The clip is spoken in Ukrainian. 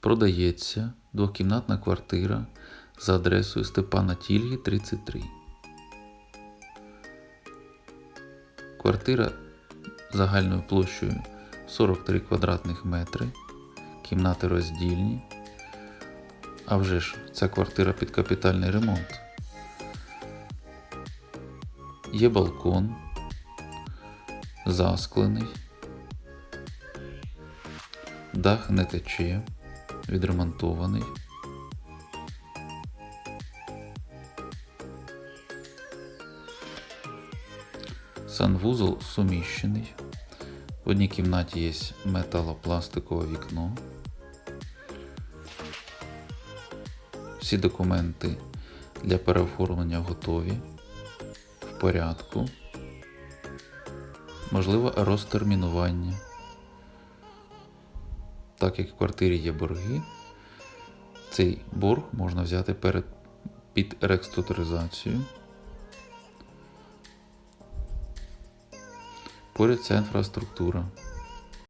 Продається двокімнатна квартира за адресою Степана Тільги, 33. Квартира загальною площею 43 квадратних метри, кімнати роздільні. А вже ж ця квартира під капітальний ремонт. Є балкон, засклений, дах не тече, відремонтований. Санвузол суміщений. В одній кімнаті є металопластикове вікно. Всі документи для переоформлення готові. В порядку. Можливо, розтермінування. Так як в квартирі є борги, цей борг можна взяти перед, під реструктуризацію. Поряд ця інфраструктура.